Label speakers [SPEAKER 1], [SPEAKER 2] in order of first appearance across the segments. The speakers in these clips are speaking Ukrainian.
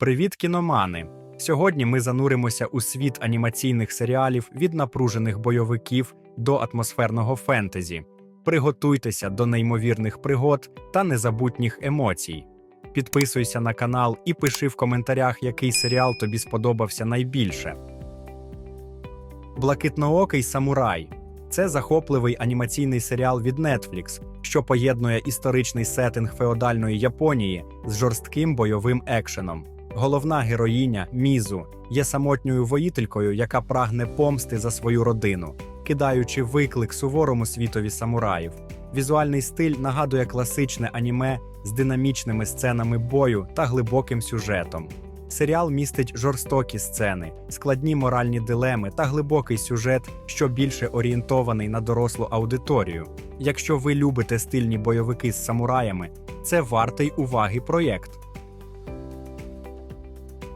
[SPEAKER 1] Привіт, кіномани! Сьогодні ми зануримося у світ анімаційних серіалів від напружених бойовиків до атмосферного фентезі. Приготуйтеся до неймовірних пригод та незабутніх емоцій. Підписуйся на канал і пиши в коментарях, який серіал тобі сподобався найбільше. Блакитноокий самурай це захопливий анімаційний серіал від Netflix, що поєднує історичний сеттинг феодальної Японії з жорстким бойовим екшеном. Головна героїня Мізу є самотньою воїтелькою, яка прагне помсти за свою родину, кидаючи виклик суворому світові самураїв. Візуальний стиль нагадує класичне аніме з динамічними сценами бою та глибоким сюжетом. Серіал містить жорстокі сцени, складні моральні дилеми та глибокий сюжет, що більше орієнтований на дорослу аудиторію. Якщо ви любите стильні бойовики з самураями, це вартий уваги проєкт.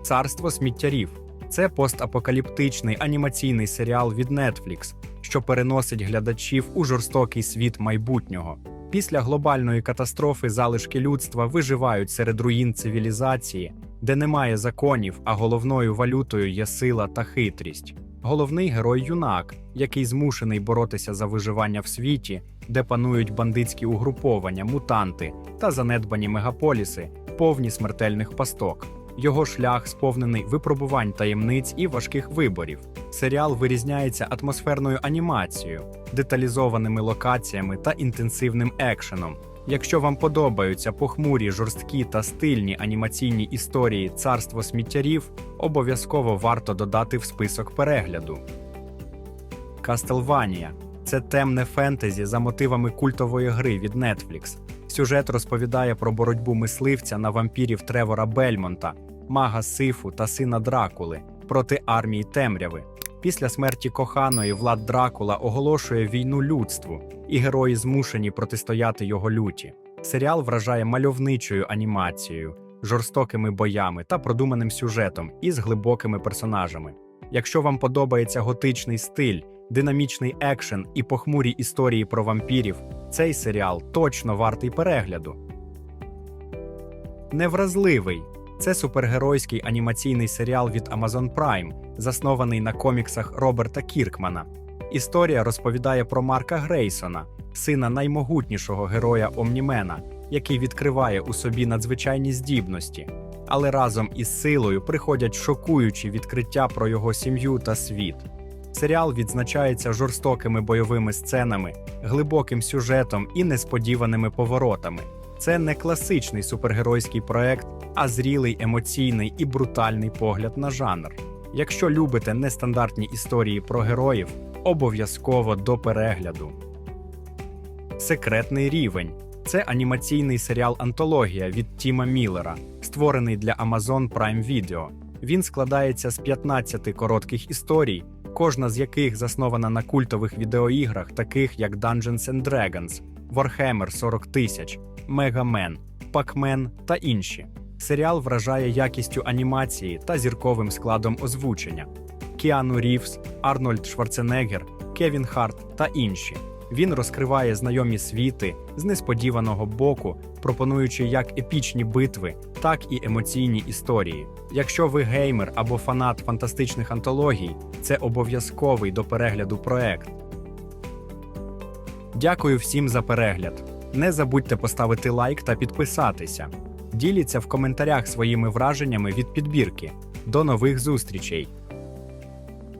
[SPEAKER 1] Царство сміттярів це постапокаліптичний анімаційний серіал від Netflix, що переносить глядачів у жорстокий світ майбутнього. Після глобальної катастрофи залишки людства виживають серед руїн цивілізації, де немає законів, а головною валютою є сила та хитрість. Головний герой юнак, який змушений боротися за виживання в світі, де панують бандитські угруповання, мутанти та занедбані мегаполіси, повні смертельних пасток. Його шлях сповнений випробувань таємниць і важких виборів. Серіал вирізняється атмосферною анімацією, деталізованими локаціями та інтенсивним екшеном. Якщо вам подобаються похмурі, жорсткі та стильні анімаційні історії царство сміттярів, обов'язково варто додати в список перегляду. Кастелванія це темне фентезі за мотивами культової гри від Netflix. Сюжет розповідає про боротьбу мисливця на вампірів Тревора Бельмонта, мага Сифу та сина Дракули проти армії темряви. Після смерті коханої Влад Дракула оголошує війну людству, і герої змушені протистояти його люті. Серіал вражає мальовничою анімацією, жорстокими боями та продуманим сюжетом із глибокими персонажами. Якщо вам подобається готичний стиль, динамічний екшен і похмурі історії про вампірів, цей серіал точно вартий перегляду. Невразливий це супергеройський анімаційний серіал від Amazon Prime, заснований на коміксах Роберта Кіркмана. Історія розповідає про Марка Грейсона, сина наймогутнішого героя Омнімена, який відкриває у собі надзвичайні здібності. Але разом із силою приходять шокуючі відкриття про його сім'ю та світ. Серіал відзначається жорстокими бойовими сценами, глибоким сюжетом і несподіваними поворотами. Це не класичний супергеройський проект, а зрілий емоційний і брутальний погляд на жанр. Якщо любите нестандартні історії про героїв, обов'язково до перегляду. Секретний рівень це анімаційний серіал Антологія від Тіма Міллера, створений для Amazon Prime Video. Він складається з 15 коротких історій, кожна з яких заснована на культових відеоіграх, таких як Dungeons and Dragons, Warhammer 40 тисяч, Мегамен, Пакмен та інші. Серіал вражає якістю анімації та зірковим складом озвучення. Кіану Рівс, Арнольд Шварценеггер, Кевін Харт та інші. Він розкриває знайомі світи з несподіваного боку, пропонуючи як епічні битви, так і емоційні історії. Якщо ви геймер або фанат фантастичних антологій, це обов'язковий до перегляду проект. Дякую всім за перегляд. Не забудьте поставити лайк та підписатися. Діліться в коментарях своїми враженнями від підбірки. До нових зустрічей!